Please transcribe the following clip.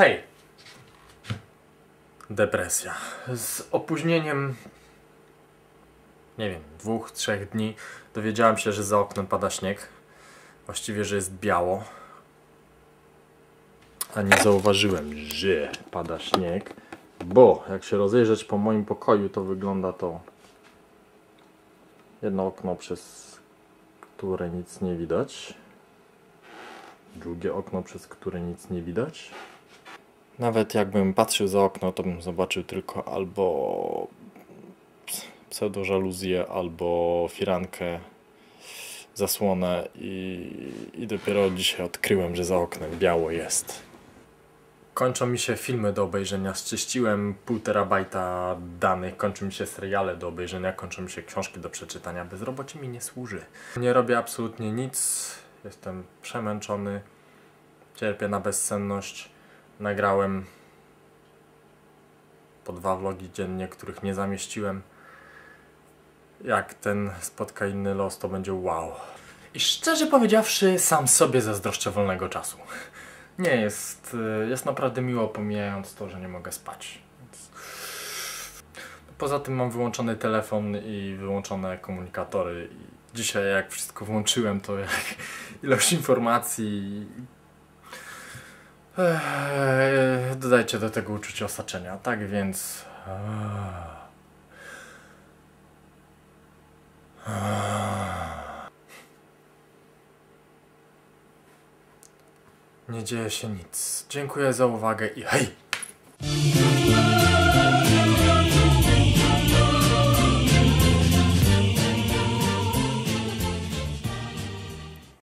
Hej! Depresja. Z opóźnieniem, nie wiem, dwóch, trzech dni dowiedziałem się, że za oknem pada śnieg. Właściwie, że jest biało. A nie zauważyłem, że pada śnieg, bo jak się rozejrzeć po moim pokoju, to wygląda to jedno okno, przez które nic nie widać. Drugie okno, przez które nic nie widać. Nawet jakbym patrzył za okno, to bym zobaczył tylko albo pseudożaluzję, albo firankę, zasłonę i, i dopiero dzisiaj odkryłem, że za oknem biało jest. Kończą mi się filmy do obejrzenia, zczyściłem pół terabajta danych, kończą mi się seriale do obejrzenia, kończą mi się książki do przeczytania, bezrobocie mi nie służy. Nie robię absolutnie nic, jestem przemęczony, cierpię na bezsenność. Nagrałem po dwa vlogi dziennie, których nie zamieściłem. Jak ten spotka inny los, to będzie wow. I szczerze powiedziawszy, sam sobie zazdroszczę wolnego czasu. Nie jest, y, jest naprawdę miło, pomijając to, że nie mogę spać. Poza tym mam wyłączony telefon i wyłączone komunikatory. I dzisiaj jak wszystko włączyłem, to jak ilość informacji Eee, dodajcie do tego uczucie osaczenia. Tak więc. Nie dzieje się nic. Dziękuję za uwagę i hej!